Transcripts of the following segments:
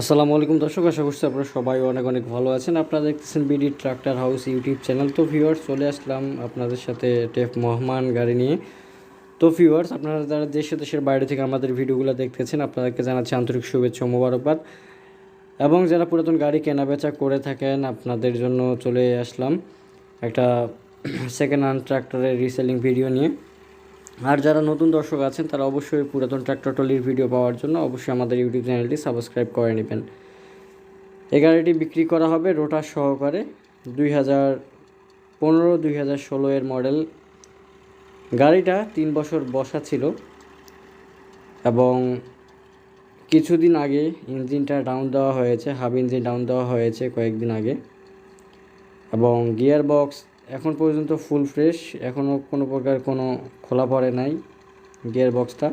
আসসালামু আলাইকুম দর্শক, আশা করছি আপনারা সবাই অনেক অনেক ভালো আছেন। আপনারা দেখতেছেন BD tractor house YouTube channel তো ভিউয়ার্স চলে আসলাম আপনাদের সাথে টেপ মহমান গাড়ি নিয়ে। তো ভিউয়ার্স আপনারা যারা দেশে দেশের বাইরে থেকে আমাদের ভিডিওগুলো দেখতেছেন, আপনাদেরকে জানাচ্ছি আন্তরিক শুভেচ্ছা মোবারকবাদ। এবং যারা পুরাতন গাড়ি কেনাবেচা করে থাকেন, আপনাদের জন্য চলে আসলাম একটা সেকেন্ড হ্যান্ড ট্রাক্টরের রিসেলিং ভিডিও নিয়ে। আর যারা নতুন দর্শক আছেন, তারা অবশ্যই পুরাতন ট্র্যাক্টর টলির ভিডিও পাওয়ার জন্য অবশ্যই আমাদের ইউটিউব চ্যানেলটি সাবস্ক্রাইব করে নেবেন। এই গাড়িটি বিক্রি করা হবে রোটার সহকারে দুই হাজার পনেরো, দুই হাজার ষোলো এর মডেল গাড়িটা তিন বছর বসা ছিল এবং কিছুদিন আগে ইঞ্জিনটা ডাউন দেওয়া হয়েছে হাব ইঞ্জিন ডাউন দেওয়া হয়েছে কয়েকদিন আগে। এবং গিয়ার বক্স এখন পর্যন্ত ফুল ফ্রেশ এখনও কোনো প্রকার কোনো খোলা পড়ে নাই গিয়ার বক্সটা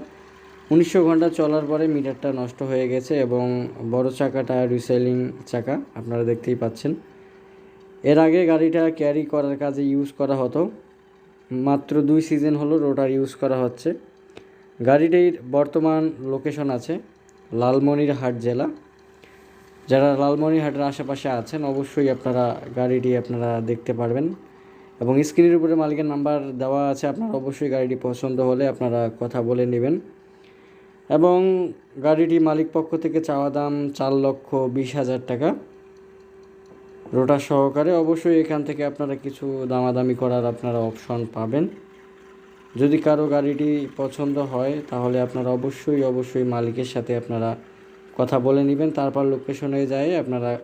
উনিশশো ঘণ্টা চলার পরে মিটারটা নষ্ট হয়ে গেছে এবং বড় চাকাটা রিসেলিং চাকা, আপনারা দেখতেই পাচ্ছেন। এর আগে গাড়িটা ক্যারি করার কাজে ইউজ করা হতো। মাত্র দুই সিজন হলো রোটার ইউজ করা হচ্ছে। গাড়িটির বর্তমান লোকেশন আছে লালমনিরহাট জেলা। যারা লালমনিরহাটের আশেপাশে আছেন, অবশ্যই আপনারা গাড়িটি আপনারা দেখতে পারবেন। এবং স্ক্রিনের উপরে মালিকের নাম্বার দেওয়া আছে, আপনারা অবশ্যই গাড়িটি পছন্দ হলে আপনারা কথা বলে নেবেন। এবং গাড়িটি মালিক পক্ষ থেকে চাওয়া দাম চার লক্ষ বিশ হাজার টাকা। রোটার সহকারে অবশ্যই এখান থেকে আপনারা কিছু দামাদামি করার আপনারা অপশন পাবেন। যদি কারও গাড়িটি পছন্দ হয়, তাহলে আপনারা অবশ্যই অবশ্যই মালিকের সাথে আপনারা কথা বলে নেবেন। তারপর লোকেশনে যায় আপনারা